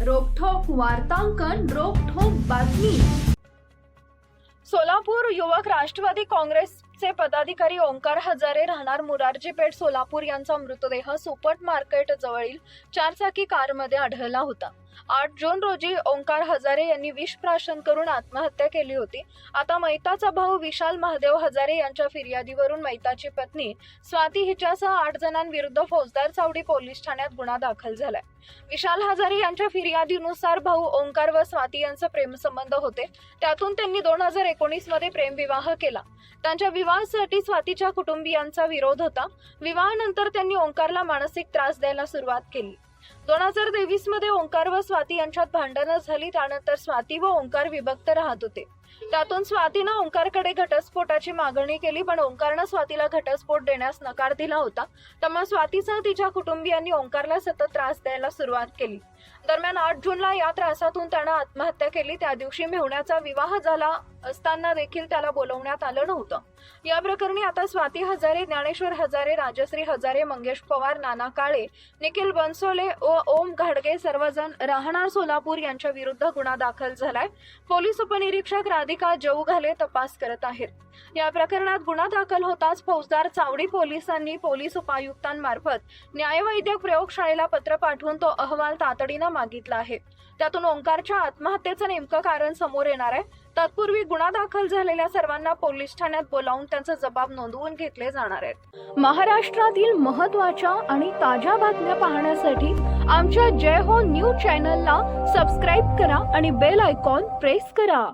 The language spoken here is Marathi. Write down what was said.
वार्तांकन रोखोक बातमी. सोलापूर युवक राष्ट्रवादी काँग्रेसचे पदाधिकारी ओंकार हजारे राहणार मुरारजीपेठ सोलापूर यांचा मृतदेह सुपर मार्केट जवळील चारचाकी कारमध्ये आढळला होता. आठ जून रोजी ओंकार हजारे यांनी विष प्राशन करून आत्महत्या केली होती. आता मैताचा भाऊ विशाल महादेव हजारे यांच्या फिर्यादीवरून मैताची पत्नी स्वाती हिच्यासह आठ जणांविरुद्ध फौजदार चावडी पोलीस ठाण्यात गुन्हा दाखल झालाय. विशाल हजारे यांच्या फिर्यादीनुसार भाऊ ओंकार व स्वाती यांचे प्रेमसंबंध होते. त्यातून त्यांनी दोन हजार एकोणीसमध्ये प्रेमविवाह केला. त्यांच्या विवाहासाठी स्वातीच्या कुटुंबियांचा विरोध होता. विवाहानंतर त्यांनी ओंकारला मानसिक त्रास द्यायला सुरुवात केली. दोन हजार तेवीसमध्ये ओंकार व स्वाती यांच्यात भांडणं झाली त्यानंतर स्वाती व ओंकार विभक्त राहत होते. त्यातून स्वातीनं ओंकारकडे घटस्फोटाची मागणी केली पण ओंकारनं स्वातीला घटस्फोट देण्यास नकार दिला होता. त्यामुळे स्वातीसह तिच्या कुटुंबियांनी ओंकारला सतत त्रास द्यायला सुरुवात केली. दरम्यान आठ जूनला या त्रासातून त्यानं आत्महत्या केली. त्या दिवशी मेहुण्याचा विवाह झाला असताना देखील त्याला बोलवण्यात आलं नव्हतं. या प्रकरणी आता स्वाती हजारे ज्ञानेश्वर हजारे राजश्री हजारे मंगेश पवार नाना काळे निखिल बनसोले व ओम घाडगे सर्वजण राहणार सोलापूर यांच्या विरुद्ध गुन्हा दाखल झालाय. पोलीस उपनिरीक्षक राधिका जऊघाले तपास करत आहेत. या प्रकरणात गुन्हा दाखल होताच फौजदार चावडी पोलिसांनी पोलीस उपायुक्तांमार्फत न्यायवैद्यक प्रयोगशाळेला पत्र पाठवून तो अहवाल तातडीनं मागितला आहे. त्यातून ओंकारच्या आत्महत्येचं नेमकं कारण समोर येणार आहे. तत्पूर्वी गुन्हा दाखल झालेल्या सर्वांना पोलीस ठाण्यात बोलावून त्यांचा जबाब नोंदवून घेतले जाणार आहेत. महाराष्ट्रातील महत्त्वाच्या आणि ताज्या बातम्या पाहण्यासाठी आमच्या जय हो न्यूज चॅनलला सबस्क्राईब करा आणि बेल आयकॉन प्रेस करा.